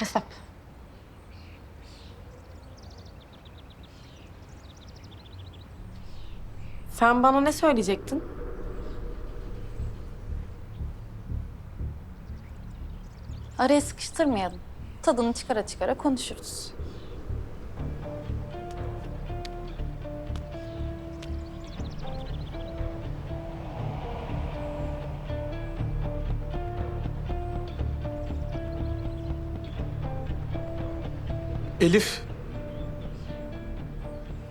Hesap. Sen bana ne söyleyecektin? Araya sıkıştırmayalım. Tadını çıkara çıkara konuşuruz. Elif.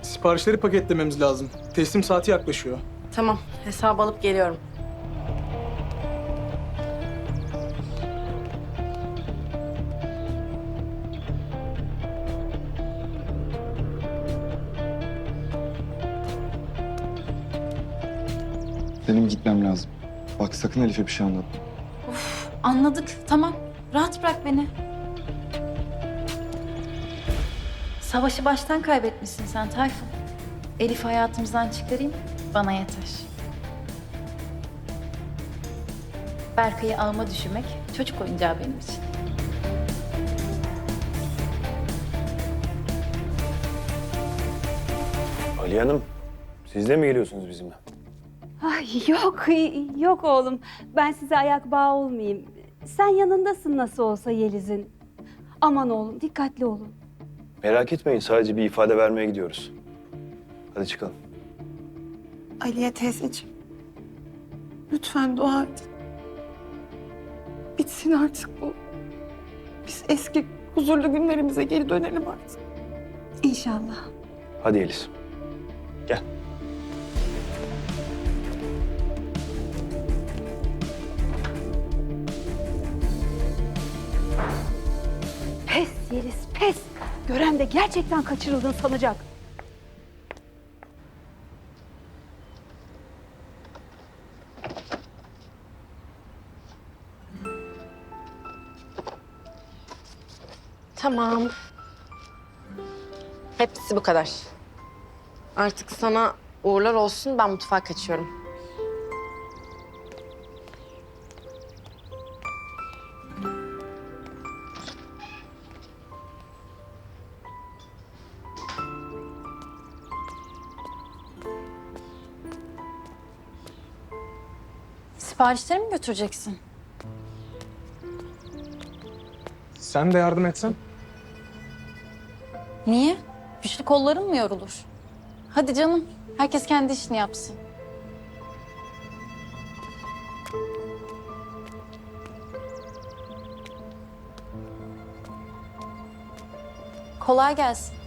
Siparişleri paketlememiz lazım. Teslim saati yaklaşıyor. Tamam, hesabı alıp geliyorum. Benim gitmem lazım. Bak sakın Elif'e bir şey anlatma. Anladık. Tamam. Rahat bırak beni. Savaşı baştan kaybetmişsin sen Tayfun. Elif hayatımızdan çıkarayım. Bana yeter. Berkay'ı ağıma düşürmek çocuk oyuncağı benim için. Ali Hanım, siz de mi geliyorsunuz bizimle? Ay yok, yok oğlum. Ben size ayak bağı olmayayım. Sen yanındasın nasıl olsa Yeliz'in. Aman oğlum, dikkatli olun. Merak etmeyin, sadece bir ifade vermeye gidiyoruz. Hadi çıkalım. Aliye teyzeciğim. Lütfen dua et. Bitsin artık bu. Biz eski huzurlu günlerimize geri dönelim artık. İnşallah. Hadi Yeliz. Gel. Pes Yeliz, pes. Gören de gerçekten kaçırıldın sanacak. Tamam. Hepsi bu kadar. Artık sana uğurlar olsun. Ben mutfağa kaçıyorum. Siparişleri mi götüreceksin? Sen de yardım etsen. Niye? Güçlü kolların mı yorulur? Hadi canım. Herkes kendi işini yapsın. Kolay gelsin.